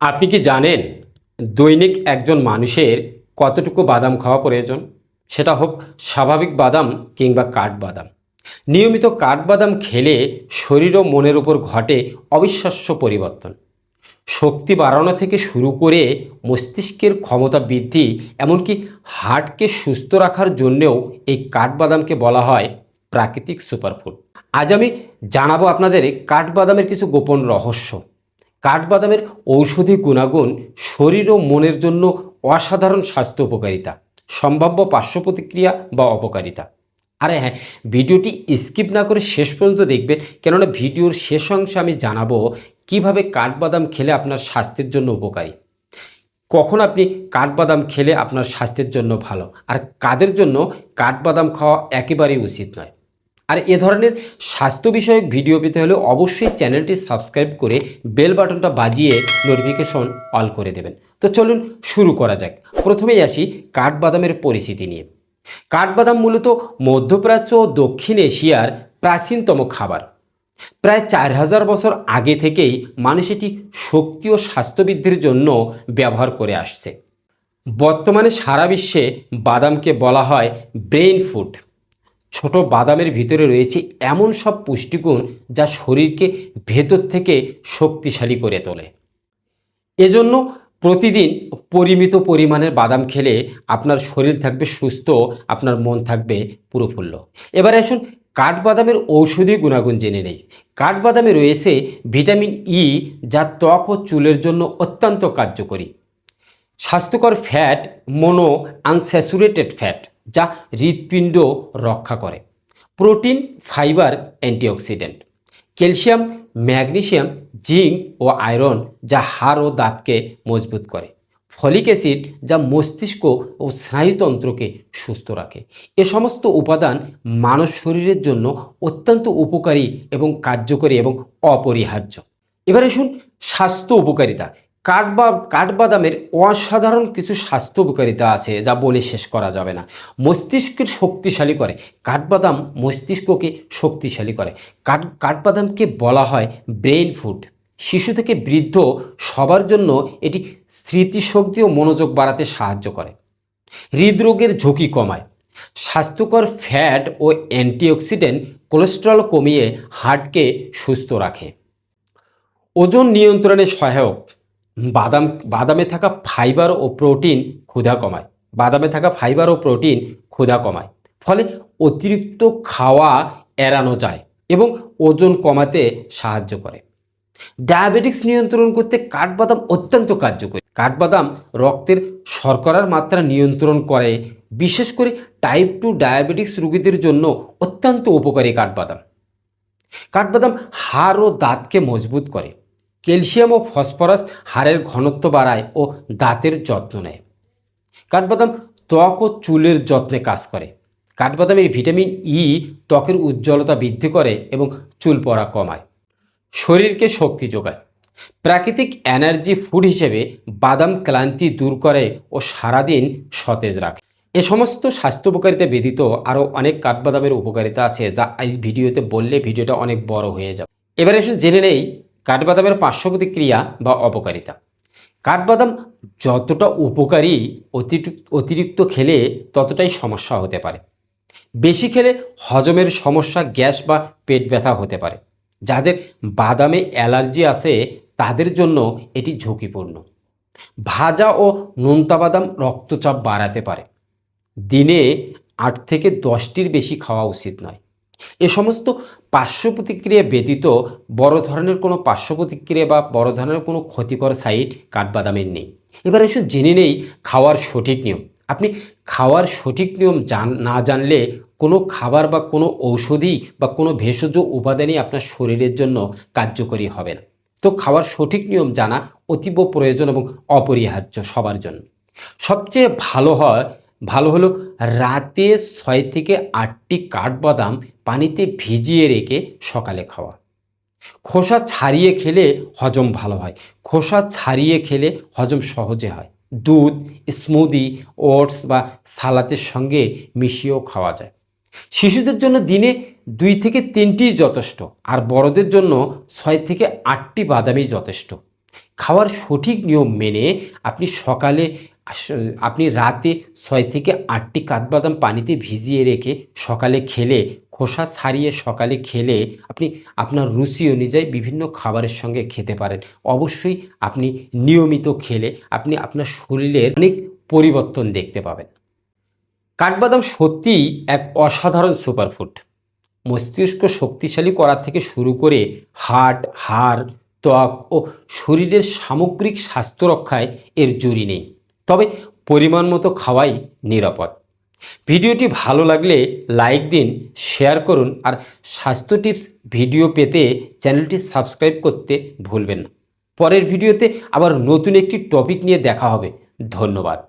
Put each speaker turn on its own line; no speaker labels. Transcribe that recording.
আপনি কি জানেন দৈনিক একজন মানুষের কতটুকু বাদাম খাওয়া প্রয়োজন? সেটা হোক স্বাভাবিক বাদাম কিংবা কাঠবাদাম নিয়মিত কাঠবাদাম খেলে শরীর ও মনের উপর ঘটে অবিশ্বাস্য পরিবর্তন। শক্তি বাড়ানো থেকে শুরু করে মস্তিষ্কের ক্ষমতা বৃদ্ধি, এমনকি হার্টকে সুস্থ রাখার জন্যেও এই কাঠবাদামকে বলা হয় প্রাকৃতিক সুপারফুড। আজ আমি জানাব আপনাদের কাঠবাদামের কিছু গোপন রহস্য। কাঠবাদামের ঔষধি গুণাগুণ শরীর ও মনের জন্য অসাধারণ স্বাস্থ্য উপকারিতা, সম্ভাব্য পার্শ্ব প্রতিক্রিয়া বা অপকারিতা। আরে হ্যাঁ ভিডিওটি স্কিপ না করে শেষ পর্যন্ত দেখবেন, কেননা ভিডিওর শেষ অংশে আমি জানাব কীভাবে কাঠবাদাম খেলে আপনার স্বাস্থ্যের জন্য উপকারী। কখন আপনি কাঠবাদাম খেলে আপনার স্বাস্থ্যের জন্য ভালো, আর কাদের জন্য কাঠবাদাম খাওয়া একেবারেই উচিত নয়। আর এ ধরনের স্বাস্থ্য বিষয়ক ভিডিও পেতে হলে অবশ্যই চ্যানেলটি সাবস্ক্রাইব করে বেল বাটনটা বাজিয়ে নোটিফিকেশন অল করে দেবেন। তো চলুন শুরু করা যাক। প্রথমেই আসি কাঠবাদামের পরিচিতি নিয়ে। কাঠবাদাম মূলত মধ্যপ্রাচ্য ও দক্ষিণ এশিয়ার প্রাচীনতম খাবার। প্রায় চার হাজার বছর আগে থেকেই মানুষ এটি শক্তি ও স্বাস্থ্যবৃদ্ধির জন্য ব্যবহার করে আসছে। বর্তমানে সারা বিশ্বে বাদামকে বলা হয় ব্রেইন ফুড ছোট বাদামের ভিতরে রয়েছে এমন সব পুষ্টিগুণ যা শরীরকে ভেতর থেকে শক্তিশালী করে তোলে। এজন্য প্রতিদিন পরিমিত পরিমাণের বাদাম খেলে আপনার শরীর থাকবে সুস্থ, আপনার মন থাকবে প্রফুল্ল। এবারে আসুন কাঠবাদামের ঔষধি গুণাগুণ জেনে নেই। কাঠবাদামে রয়েছে ভিটামিন ই যা ত্বক ও চুলের জন্য অত্যন্ত কার্যকরী। স্বাস্থ্যকর ফ্যাট, মোনো, আনস্যাচুরেটেড ফ্যাট। যা হৃৎপিণ্ড রক্ষা করে। Protein, fibre, antioxidant. Calcium, magnesium, zinc ও আয়রন যা হাড় ও দাঁতকে মজবুত করে। ফলিক অ্যাসিড যা মস্তিষ্ক ও স্নায়ুতন্ত্রকে সুস্থ রাখে। এ সমস্ত উপাদান মানব শরীরের জন্য অত্যন্ত উপকারী এবং কার্যকরী এবং অপরিহার্য। এবারে শুন স্বাস্থ্য উপকারিতা। কাঠবা, কাঠবাদামের অসাধারণ কিছু স্বাস্থ্য উপকারিতা আছে যা বলে শেষ করা যাবে না। মস্তিষ্কের শক্তিশালী করে। কাঠবাদাম মস্তিষ্ককে শক্তিশালী করে। কাঠ, কাঠবাদামকে বলা হয় ব্রেইন ফুড। শিশু থেকে বৃদ্ধ সবার জন্য এটি স্মৃতিশক্তি ও মনোযোগ বাড়াতে সাহায্য করে। হৃদরোগের ঝুঁকি কমায়। স্বাস্থ্যকর ফ্যাট ও অ্যান্টিঅক্সিডেন্ট কোলেস্টেরল কমিয়ে হার্টকে সুস্থ রাখে। ওজন নিয়ন্ত্রণে সহায়ক। বাদাম, বাদামে থাকা ফাইবার ও প্রোটিন ক্ষুধা কমায়। বাদামে থাকা ফাইবার ও প্রোটিন ক্ষুধা কমায়। ফলে অতিরিক্ত খাওয়া এড়ানো যায় এবং ওজন কমাতে সাহায্য করে। ডায়াবেটিক্স নিয়ন্ত্রণ করতে কাঠবাদাম অত্যন্ত কার্যকরী। কাঠবাদাম রক্তের শর্করার মাত্রা নিয়ন্ত্রণ করে, বিশেষ করে টাইপ টু ডায়াবেটিক্স রোগীদের জন্য অত্যন্ত উপকারী কাঠবাদাম। কাঠবাদাম হাড় ও দাঁতকে মজবুত করে। ক্যালসিয়াম ও ফসফরাস হাড়ের ঘনত্ব বাড়ায় ও দাঁতের যত্ন নেয়। কাঠবাদাম ত্বক ও চুলের যত্নে কাজ করে। কাঠবাদামের ভিটামিন ই ত্বকের উজ্জ্বলতা বৃদ্ধি করে এবং চুল পড়া কমায়। শরীরকে শক্তি যোগায়। প্রাকৃতিক এনার্জি ফুড হিসেবে বাদাম ক্লান্তি দূর করে ও সারাদিন সতেজ রাখে। এ সমস্ত স্বাস্থ্য উপকারিতা ব্যতীত আরও অনেক কাঠবাদামের উপকারিতা আছে যা এই ভিডিওতে বললে ভিডিওটা অনেক বড় হয়ে যাবে। এবারে এসে জেনে নেই কাঠবাদামের পার্শ্ব প্রতিক্রিয়া বা অপকারিতা। কাঠবাদাম যতটা উপকারী অতিরিক্ত খেলে ততটাই সমস্যা হতে পারে। বেশি খেলে হজমের সমস্যা, গ্যাস বা পেট ব্যথা হতে পারে। যাদের বাদামে অ্যালার্জি আছে, তাদের জন্য এটি ঝুঁকিপূর্ণ। ভাজা ও নোনতা বাদাম রক্তচাপ বাড়াতে পারে। দিনে আট থেকে দশটির বেশি খাওয়া উচিত নয়। এ সমস্ত পার্শ্ব প্রতিক্রিয়া ব্যতীত বড় ধরনের কোনো পার্শ্ব প্রতিক্রিয়া বা বড় ধরনের কোনো ক্ষতিকর সাইড কাঠবাদামের নেই। এবার এসব জেনে নেই খাওয়ার সঠিক নিয়ম। আপনি খাওয়ার সঠিক নিয়ম জান না জানলে কোনো খাবার বা কোনো ঔষধি বা কোনো ভেষজ উপাদানই আপনার শরীরের জন্য কার্যকরী হবে না। তো খাওয়ার সঠিক নিয়ম জানা অতীব প্রয়োজন এবং অপরিহার্য সবার জন্য। সবচেয়ে ভালো হয় ভালো হলো। রাতে ছয় থেকে আটটি কাঠবাদাম পানিতে ভিজিয়ে রেখে সকালে খাওয়া। খোসা ছাড়িয়ে খেলে হজম ভালো হয়। খোসা ছাড়িয়ে খেলে হজম সহজে হয়। দুধ স্মুদি ওটস বা সালাতের সঙ্গে মিশিয়েও খাওয়া যায়। শিশুদের জন্য দিনে দুই থেকে তিনটি যথেষ্ট আর বড়দের জন্য ছয় থেকে আটটি বাদামই যথেষ্ট। খাওয়ার সঠিক নিয়ম মেনে আপনি সকালে আপনি রাতে ছয় থেকে আটটি কাঠবাদাম পানিতে ভিজিয়ে রেখে সকালে খেলে, খোসা ছাড়িয়ে সকালে খেলে আপনি আপনার রুচি অনুযায়ী বিভিন্ন খাবারের সঙ্গে খেতে পারেন। অবশ্যই আপনি নিয়মিত খেলে আপনি আপনার শরীরের অনেক পরিবর্তন দেখতে পাবেন। কাঠবাদাম সত্যিই এক অসাধারণ সুপারফুড মস্তিষ্ক শক্তিশালী করা থেকে শুরু করে হার্ট হাড়, ত্বক ও শরীরের সামগ্রিক স্বাস্থ্য রক্ষায় এর জুরি নেই। তবে পরিমাণ মতো খাওয়াই নিরাপদ। ভিডিওটি ভালো লাগলে লাইক দিন, শেয়ার করুন আর স্বাস্থ্য টিপস ভিডিও পেতে চ্যানেলটি সাবস্ক্রাইব করতে ভুলবেন না। পরের ভিডিওতে আবার নতুন একটি টপিক নিয়ে দেখা হবে। ধন্যবাদ।